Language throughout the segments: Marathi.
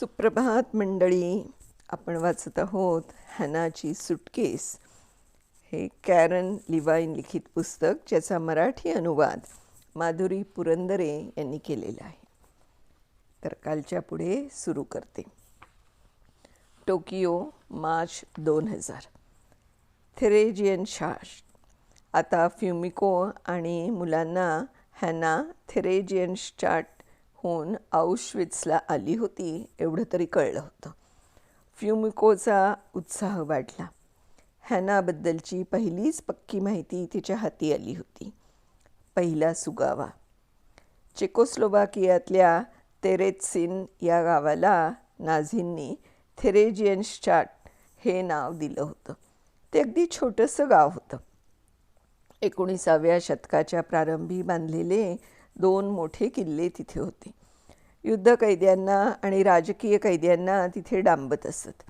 सुप्रभात मंडळी. आपण वाचत आहोत हॅनाची सुटकेस. हे कॅरन लिवाईन लिखित पुस्तक ज्याचा मराठी अनुवाद माधुरी पुरंदरे यांनी केलेला आहे. तर कालच्या पुढे सुरू करते. टोकियो मार्च दोन हजार. थेरेजियन शाश आता फ्युमिको आणि मुलांना हॅना थेरेजियन स्टार्ट होऊन आउशविट्सला आली होती एवढं तरी कळलं होतं. फ्युमिकोचा उत्साह वाढला. हॅनाबद्दलची पहिलीच पक्की माहिती तिच्या हाती आली होती. पहिला सुगावा. चेकोस्लोवाकियातल्या तेरेत्सिन या गावाला नाझींनी थेरेजियन स्टार्ट हे नाव दिलं होतं. ते अगदी छोटंसं गाव होतं. एकोणीसाव्या शतकाच्या प्रारंभी बांधलेले दोन मोठे किल्ले तिथे होते. युद्ध कैद्यांना आणि राजकीय कैद्यांना तिथे डांबत असत.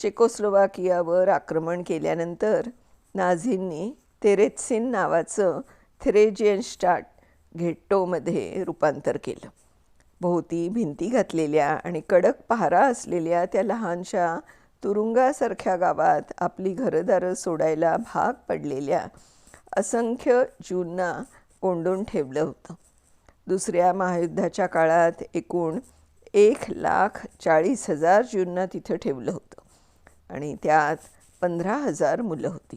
चेकोस्लोवाकियावर आक्रमण केल्यानंतर नाझींनी तेरेत्सिन नावाचं थेरेजियन स्टार्ट घेट्टोमध्ये रूपांतर केलं. भोवती भिंती घातलेल्या आणि कडक पहारा असलेल्या त्या लहानशा तुरुंगासारख्या गावात आपली घरदारं सोडायला भाग पडलेल्या असंख्य ज्यूंना कोंडून ठेवलं होतं. दुसऱ्या महायुद्धाच्या काळात एकूण एक लाख चाळीस हजार ज्यूंना तिथं ठेवलं होतं आणि त्यात पंधरा हजार मुलं होती.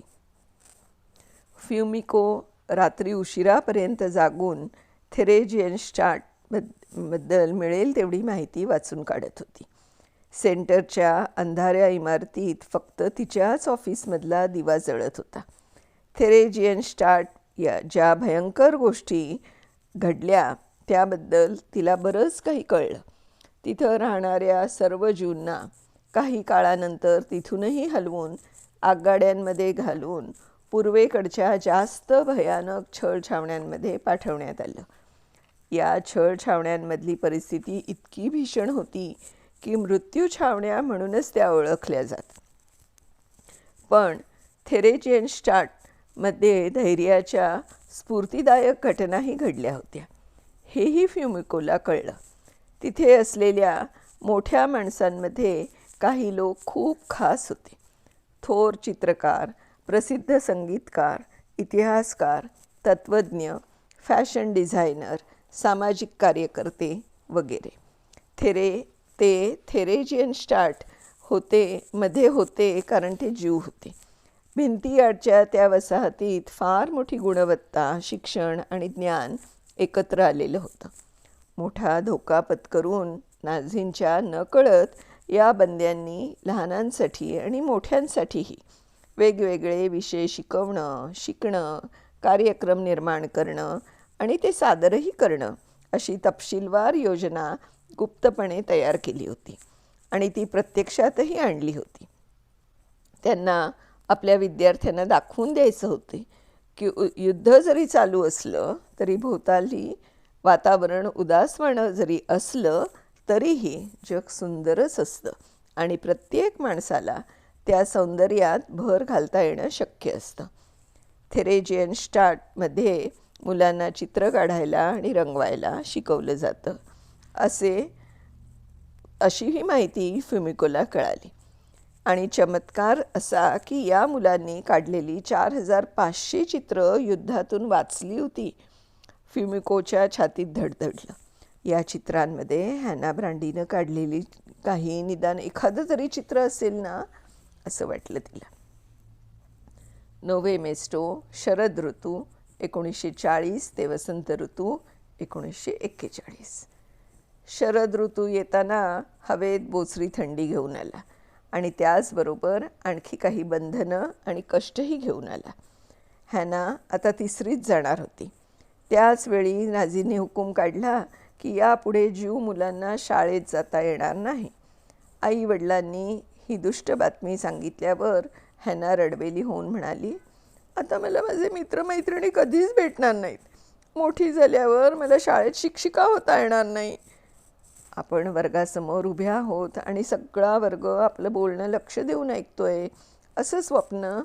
फ्युमिको रात्री उशिरापर्यंत जागून थेरेजियन स्टार्टबद्दल मिळेल तेवढी माहिती वाचून काढत होती. सेंटरच्या अंधाऱ्या इमारतीत फक्त तिच्याच ऑफिसमधला दिवा जळत होता. थेरेजियन स्टार्ट या ज्या भयंकर गोष्टी घडल्या त्याबद्दल तिला बरंच काही कळलं. तिथं राहणाऱ्या सर्व जूंना काही काळानंतर तिथूनही हलवून आगगाड्यांमध्ये घालून पूर्वेकडच्या जास्त भयानक छळ छावण्यांमध्ये पाठवण्यात आलं. या छळ छावण्यांमधली परिस्थिती इतकी भीषण होती की मृत्यू छावण्या म्हणूनच त्या ओळखल्या जात. पण थेरेजियन स्टार्टमध्ये धैर्याच्या स्फूर्तीदायक घटनाही घडल्या होत्या. हेही फ्युमिकोला कळलं. तिथे असलेल्या मोठ्या माणसांमध्ये काही लोक खूप खास होते. थोर चित्रकार प्रसिद्ध संगीतकार इतिहासकार तत्त्वज्ञ फॅशन डिझायनर सामाजिक कार्यकर्ते वगैरे. थेरे ते थेरेजियन स्टार्ट होते मध्ये होते कारण ते जीव होते. भिंतीआडच्या त्या वसाहतीत फार मोठी गुणवत्ता शिक्षण आणि ज्ञान एकत्र आलेलं होतं. मोठा धोका पत्करून नाझींच्या नकळत या बंद्यांनी लहानांसाठी आणि मोठ्यांसाठीही वेगवेगळे विषय शिकवणं शिकणं कार्यक्रम निर्माण करणं आणि ते सादरही करणं अशी तपशीलवार योजना गुप्तपणे तयार केली होती आणि ती प्रत्यक्षातही आणली होती. त्यांना आपल्या विद्यार्थ्यांना दाखवून द्यायचं होते की युद्ध जरी चालू असलं तरी भोवताली वातावरण उदासवाणं जरी असलं तरीही जग सुंदरच असतं. आणि प्रत्येक माणसाला त्या सौंदर्यात भर घालता येणं शक्य असतं. थेरेजियन स्टार्टमध्ये मुलांना चित्र काढायला आणि रंगवायला शिकवलं जातं. असे अशी ही माहिती फ्युमिकोला कळाली. आणि चमत्कार असा की या मुलांनी काढलेली चार हजार पाचशे चित्र युद्धातून वाचली होती. फ्युमिकोच्या छातीत धडधडलं. या चित्रांमध्ये हॅना ब्रांडीनं काढलेली काही निदान एखादं तरी चित्र असेल ना असं वाटलं तिला. नोवे मेस्टो शरद ऋतू एकोणीसशे चाळीस ते वसंत ऋतू एकोणीसशे एक्केचाळीस. शरद ऋतू येताना हवेत बोचरी थंडी घेऊन आला. आणि त्याचबरोबर आणखी काही बंधनं आणि कष्टही घेऊन आला. हॅना आता तिसरीच जाणार होती. त्याचवेळी नाझीने हुकूम काढला की यापुढे जीव मुलांना शाळेत जाता येणार नाही. आई वडिलांनी ही दुष्ट बातमी सांगितल्यावर हॅना रडवेली होऊन म्हणाली आता मला माझे मित्रमैत्रिणी कधीच भेटणार नाहीत. मोठी झाल्यावर मला शाळेत शिक्षिका होता येणार नाही. आपण वर्गासमोर उभ्या आहोत आणि सगळा वर्ग आपलं बोलणं लक्ष देऊन ऐकतोय असं स्वप्न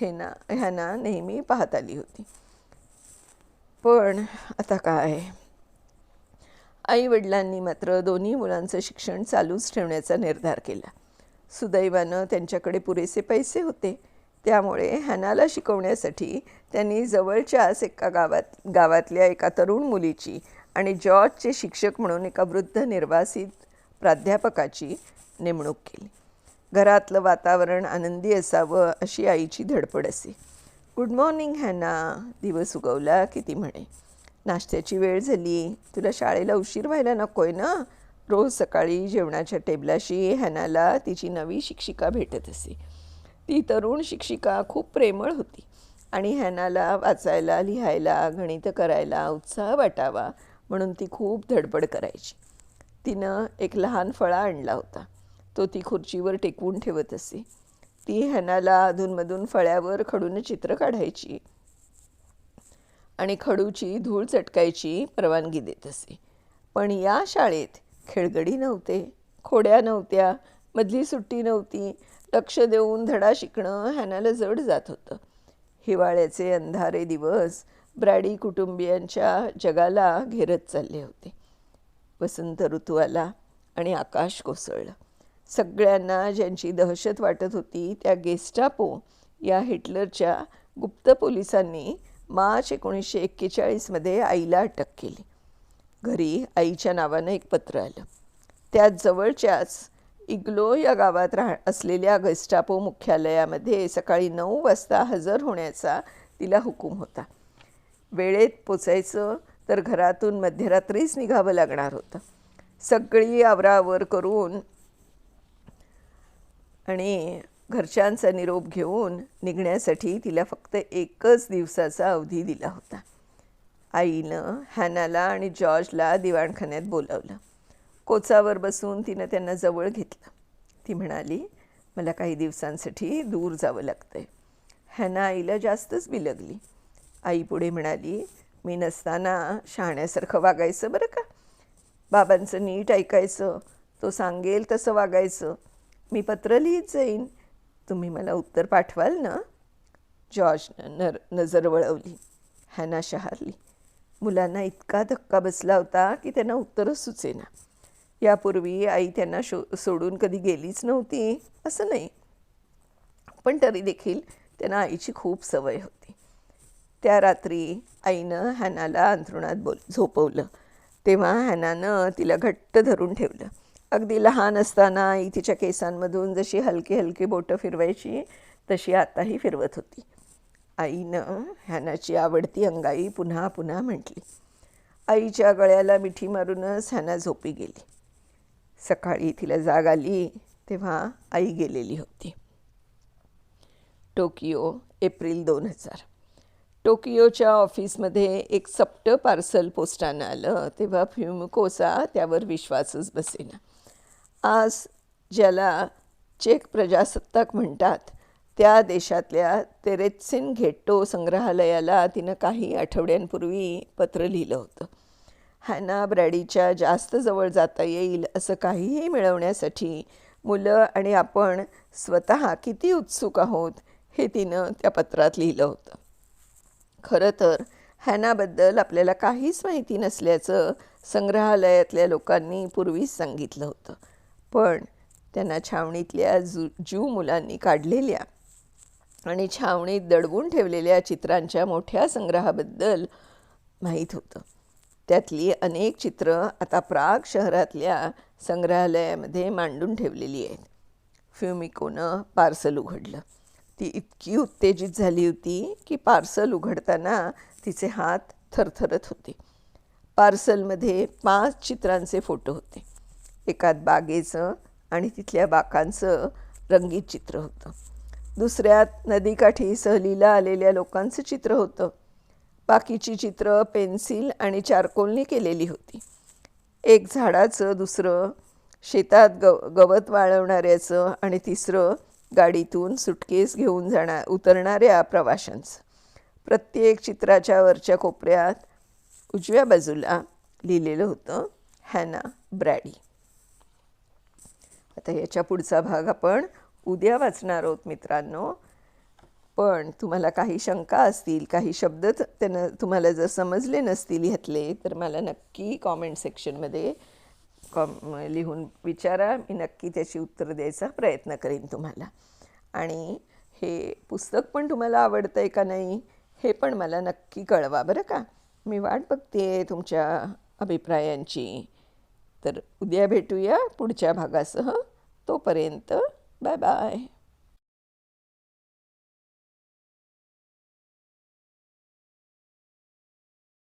हे ना ह्यांना नेहमी पाहत आली होती. पण आता काय? आई वडिलांनी मात्र दोन्ही मुलांचं शिक्षण चालूच ठेवण्याचा निर्धार केला. सुदैवानं त्यांच्याकडे पुरेसे पैसे होते. त्यामुळे हॅनाला शिकवण्यासाठी त्यांनी जवळच्याच एका गावात गावातल्या एका तरुण मुलीची आणि जॉर्जचे शिक्षक म्हणून एका वृद्ध निर्वासित प्राध्यापकाची नेमणूक केली. घरातलं वातावरण आनंदी असावं अशी आईची धडपड असे. गुड मॉर्निंग हॅना दिवस उगवला की ती म्हणे. नाश्त्याची वेळ झाली. तुला शाळेला उशीर व्हायला नकोय ना? रोज सकाळी जेवणाच्या टेबलाशी हॅनाला तिची नवी शिक्षिका भेटत असे. ती तरुण शिक्षिका खूप प्रेमळ होती आणि हॅनाला वाचायला लिहायला गणित करायला उत्साह वाटावा म्हणून ती खूप धडपड करायची. तिनं एक लहान फळा आणला होता. तो ती खुर्चीवर टेकवून ठेवत असे. ती हॅनाला अधूनमधून फळ्यावर खडून चित्र काढायची आणि खडूची धूळ चटकायची परवानगी देत असे. पण या शाळेत खेळगडी नव्हते खोड्या नव्हत्या मधली सुट्टी नव्हती लक्ष देऊन धडा शिकणं ह्यानाला जड जात होतं. हिवाळ्याचे अंधारे दिवस ब्रॅडी कुटुंबियांच्या जगाला घेरत चालले होते. वसंत ऋतू आला आणि आकाश कोसळलं. सगळ्यांना ज्यांची दहशत वाटत होती त्या गेस्टापो या हिटलरच्या गुप्त पोलिसांनी मार्च एकोणीसशे एक्केचाळीसमध्ये आईला अटक केली. घरी आईच्या नावानं एक पत्र आलं. त्यात जवळच्याच इग्लो या गावात राह असलेल्या गेस्टापो मुख्यालयामध्ये सकाळी नऊ वाजता हजर होण्याचा तिला हुकूम होता. वेळेत पोचायचं तर घरातून मध्यरात्रीच निघावं लागणार होतं. सगळी आवरावर करून आणि घरच्यांचा निरोप घेऊन निघण्यासाठी तिला फक्त एकच दिवसाचा अवधी दिला होता. आईनं हॅनाला आणि जॉर्जला दिवाणखान्यात बोलावलं. कोचावर बसून तिनं त्यांना जवळ घेतलं. ती म्हणाली मला काही दिवसांसाठी दूर जावं लागतं आहे हॅना आईला जास्तच बिलगली. आई पुढे म्हणाली मी नसताना शहाण्यासारखं वागायचं बरं का? बाबांचं नीट ऐकायचं तो सांगेल तसं वागायचं. मी पत्र लिहित जाईन. तुम्ही मला उत्तर पाठवाल ना? जॉर्जनं नर नजर वळवली. हॅना शहारली. मुलांना इतका धक्का बसला होता की त्यांना उत्तरच सुचेना. यापूर्वी आई त्यांना शो सोडून कधी गेलीच नव्हती असं नाही. पण तरी देखील त्यांना आईची खूप सवय होती. त्या रात्री आईनं हॅनाला अंथरुणात बोल झोपवलं. तेव्हा हॅनानं तिला घट्ट धरून ठेवलं. अगदी लहान असताना आई तिच्या केसांमधून जशी हलकी हलकी बोटं फिरवायची तशी आताही फिरवत होती. आईनं हॅनाची आवडती अंगाई पुन्हा पुन्हा म्हटली. आईच्या गळ्याला मिठी मारूनच हॅना झोपी गेली. सकाळी तिला जाग आली तेव्हा आई गेलेली होती. टोकियो एप्रिल दोन हजार. टोकियोच्या ऑफिसमध्ये एक सप्ट पार्सल पोस्टानं आलं. तेव्हा फ्युमकोसा त्यावर विश्वासच बसेना. आज ज्याला चेक प्रजासत्ताक म्हणतात त्या देशातल्या तेरेत्सिन घेट्टो संग्रहालयाला तिनं काही आठवड्यांपूर्वी पत्र लिहिलं होतं. हॅना ब्रॅडीच्या जास्त जवळ जाता येईल असं काहीही मिळवण्यासाठी मुलं आणि आपण स्वतः किती उत्सुक आहोत हे तिनं त्या पत्रात लिहिलं होतं. खरं तर हॅनाबद्दल आपल्याला काहीच माहिती नसल्याचं संग्रहालयातल्या लोकांनी पूर्वीच सांगितलं होतं. पण त्यांना छावणीतल्या जु ज्यू मुलांनी काढलेल्या आणि छावणीत दडवून ठेवलेल्या चित्रांच्या मोठ्या संग्रहाबद्दल माहीत होतं. त्यातली अनेक चित्रं आता प्राग शहरातल्या संग्रहालयामध्ये मांडून ठेवलेली आहेत. फ्युमिकोनं पार्सल उघडलं. ती इतकी उत्तेजित झाली होती की पार्सल उघडताना तिचे हात थरथरत होते. पार्सलमध्ये पाच चित्रांचे फोटो होते. एकात बागेचं आणि तिथल्या बाकांचं रंगीत चित्र होतं. दुसऱ्यात नदीकाठी सहलीला आलेल्या लोकांचं चित्र होतं. बाकीची चित्र पेन्सिल आणि चारकोलने केलेली होती. एक झाडाचं दुसरं शेतात गव गवत वाळवणाऱ्याचं आणि तिसरं गाडीतून सुटकेस घेऊन जाणार उतरणाऱ्या प्रवाशांचं. प्रत्येक चित्राच्या वरच्या कोपऱ्यात उजव्या बाजूला लिहिलेलं होतं हॅना ब्रॅडी. आता याच्या पुढचा भाग आपण उद्या वाचणार आहोत मित्रांनो. पण तुम्हाला काही शंका असतील काही शब्द त्यांना त्यानं तुम्हाला जर समजले नसतील ह्यातले तर मला नक्की कॉमेंट सेक्शनमध्ये कॉम लिहून विचारा. मी नक्की त्याची उत्तर द्यायचा प्रयत्न करेन तुम्हाला. आणि हे पुस्तक पण तुम्हाला आवडतं आहे का नाही हे पण मला नक्की कळवा बरं का. मी वाट बघते तुमच्या अभिप्रायांची. तर उद्या भेटूया पुढच्या भागासह. तोपर्यंत बाय बाय.